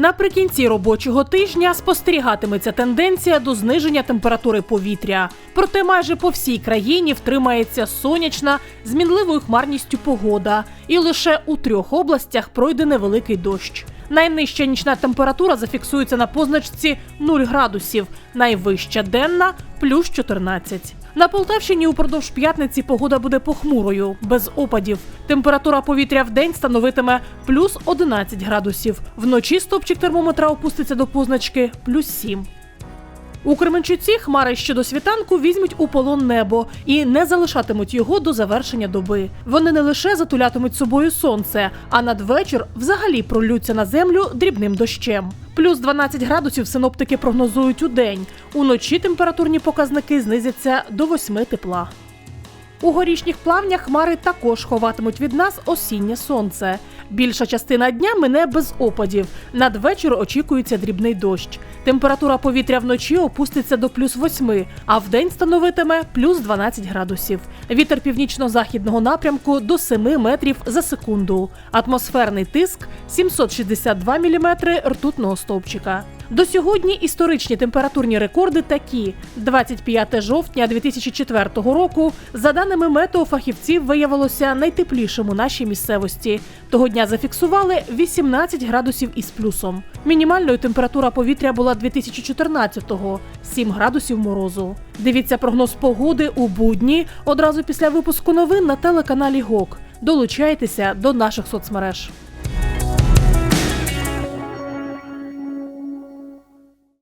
Наприкінці робочого тижня спостерігатиметься тенденція до зниження температури повітря. Проте майже по всій країні втримається сонячна з мінливою хмарністю погода, і лише у трьох областях пройде невеликий дощ. Найнижча нічна температура зафіксується на позначці 0 градусів, найвища денна плюс 14. На Полтавщині упродовж п'ятниці погода буде похмурою, без опадів. Температура повітря в день становитиме плюс 11 градусів. Вночі стопчик термометра опуститься до позначки плюс 7. У Кременчуці хмари ще до світанку візьмуть у полон небо і не залишатимуть його до завершення доби. Вони не лише затулятимуть собою сонце, а надвечір взагалі пролються на землю дрібним дощем. Плюс 12 градусів синоптики прогнозують у день. Уночі температурні показники знизяться до 8 тепла. У горішніх плавнях хмари також ховатимуть від нас осіннє сонце. Більша частина дня мине без опадів. Надвечір очікується дрібний дощ. Температура повітря вночі опуститься до плюс 8, а вдень становитиме плюс 12 градусів. Вітер північно-західного напрямку до 7 метрів за секунду. Атмосферний тиск 762 міліметри ртутного стовпчика. До сьогодні історичні температурні рекорди такі: 25 жовтня 2004 року, за даними метеофахівців, виявилося найтеплішим у нашій місцевості. Того дня зафіксували 18 градусів із плюсом. Мінімальною температура повітря була 2014-го – 7 градусів морозу. Дивіться прогноз погоди у будні одразу після випуску новин на телеканалі ГОК. Долучайтеся до наших соцмереж.